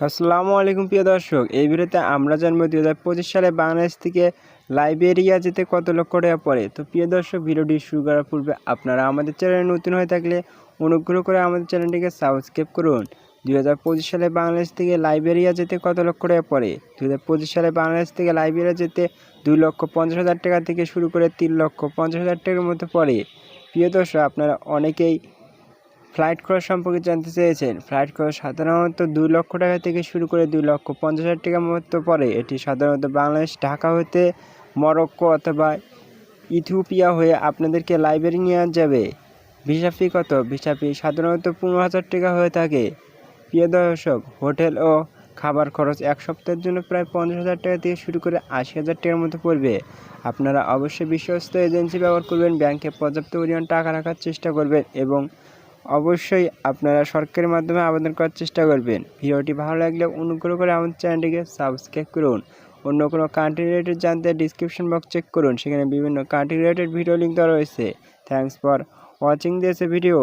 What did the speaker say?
আসসালামু আলাইকুম প্রিয় দর্শক, এই ভিডিওতে আমরা জানব পঁচিশ সালে বাংলাদেশ থেকে লাইবেরিয়া যেতে কত লক্ষ টাকা পড়ে। তো প্রিয় দর্শক, ভিডিওটি শুরু করার পূর্বে আপনারা আমাদের চ্যানেলে নতুন হয়ে থাকলে অনুগ্রহ করে আমাদের চ্যানেলটিকে সাবস্ক্রাইব করুন। দুই হাজার পঁচিশ সালে বাংলাদেশ থেকে লাইবেরিয়া যেতে কত লক্ষ টাকা পড়ে? দুই হাজার পঁচিশ সালে বাংলাদেশ থেকে লাইবেরিয়া যেতে দুই লক্ষ পঞ্চাশ হাজার টাকা থেকে শুরু করে তিন লক্ষ পঞ্চাশ হাজার টাকার মতো পড়ে। প্রিয় দর্শক, আপনারা অনেকেই ফ্লাইট খরচ সম্পর্কে জানতে চেয়েছেন। ফ্লাইট খরচ সাধারণত দুই লক্ষ টাকা থেকে শুরু করে দুই লক্ষ পঞ্চাশ হাজার টাকার মতো পড়ে। এটি সাধারণত বাংলাদেশ, ঢাকা হতে মরক্কো অথবা ইথিওপিয়া হয়ে আপনাদেরকে লাইব্রেরি নিয়ে যাবে। ভিসা ফি কত? ভিসা ফি সাধারণত পনেরো হাজার টাকা হয়ে থাকে। প্রিয় দর্শক, হোটেল ও খাবার খরচ এক সপ্তাহের জন্য প্রায় পঞ্চাশ হাজার টাকা থেকে শুরু করে আশি হাজার টাকার মতো পড়বে। আপনারা অবশ্যই বিশ্বস্ত এজেন্সি ব্যবহার করবেন। ব্যাংকে পর্যাপ্ত পরিমাণ টাকা রাখার চেষ্টা করবেন এবং অবশ্যই আপনারা সরকারের মাধ্যমে আবেদন করার চেষ্টা করবেন। ভিডিওটি ভালো লাগলে অনুগ্রহ করে আমাদের চ্যানেলটিকে সাবস্ক্রাইব করুন। অন্য কোনো কান্ট্রি রিলেটেড জানতে ডিসক্রিপশন বক্স চেক করুন। সেখানে বিভিন্ন কান্ট্রি রিলেটেড ভিডিও লিঙ্ক দেওয়া রয়েছে। Thanks for watching this video